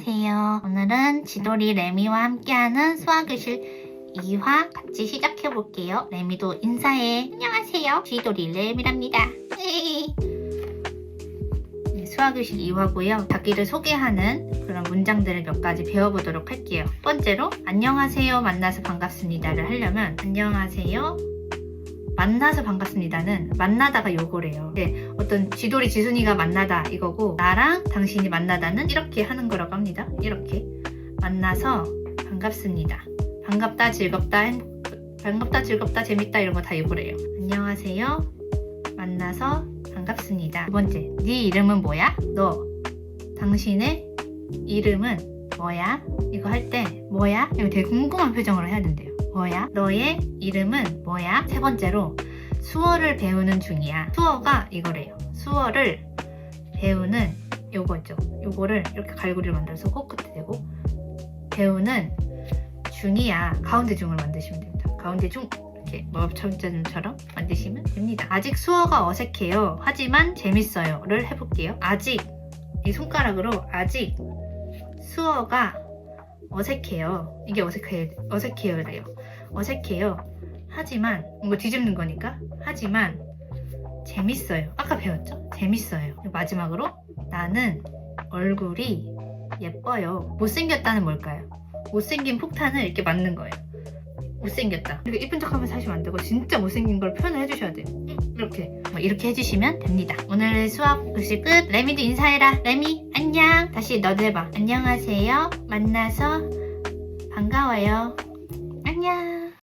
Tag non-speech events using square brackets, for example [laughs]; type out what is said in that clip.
안녕하세요. 오늘은 지돌이 레미와 함께하는 수학교실 2화 같이 시작해 볼게요. 레미도 인사해. 안녕하세요. 지돌이 레미랍니다. [laughs] 네, 수학교실 2화고요. 자기를 소개하는 그런 문장들을 몇 가지 배워보도록 할게요. 첫 번째로 안녕하세요. 만나서 반갑습니다를 하려면 안녕하세요. 만나서 반갑습니다는 만나다가 요거래요. 네, 어떤 지돌이 지순이가 만나다 이거고 나랑 당신이 만나다는 이렇게 하는 거라고 합니다. 이렇게 만나서 반갑습니다. 반갑다, 즐겁다, 행복, 반갑다, 즐겁다, 재밌다 이런 거 다 요거래요. 안녕하세요. 만나서 반갑습니다. 두 번째, 네 이름은 뭐야? 너. 당신의 이름은 뭐야? 이거 할 때 뭐야? 이거 되게 궁금한 표정으로 해야 된대요. 뭐야? 너의 이름은 뭐야? 세 번째로 수어를 배우는 중이야. 수어가 이거래요. 수어를 배우는 요거 있죠. 요거를 이렇게 갈고리를 만들어서 코끝에 대고 배우는 중이야. 가운데 중을 만드시면 됩니다. 가운데 중 이렇게 마법천자님처럼 만드시면 됩니다. 아직 수어가 어색해요. 하지만 재밌어요를 해볼게요. 아직 이 손가락으로 아직 수어가 어색해요. 이게 어색해, 어색해요래요. 어색해요. 하지만, 이거 뒤집는 거니까. 하지만, 재밌어요. 아까 배웠죠? 재밌어요. 마지막으로, 나는 얼굴이 예뻐요. 못생겼다는 뭘까요? 못생긴 폭탄을 이렇게 맞는 거예요. 못생겼다. 이렇게 이쁜 척 하면서 하시면 안 되고, 진짜 못생긴 걸 표현을 해주셔야 돼요. 이렇게. 뭐 이렇게 해주시면 됩니다. 오늘 수학 교실 끝. 레미도 인사해라. 레미, 안녕. 다시 너도 해봐. 안녕하세요. 만나서 반가워요. 안녕.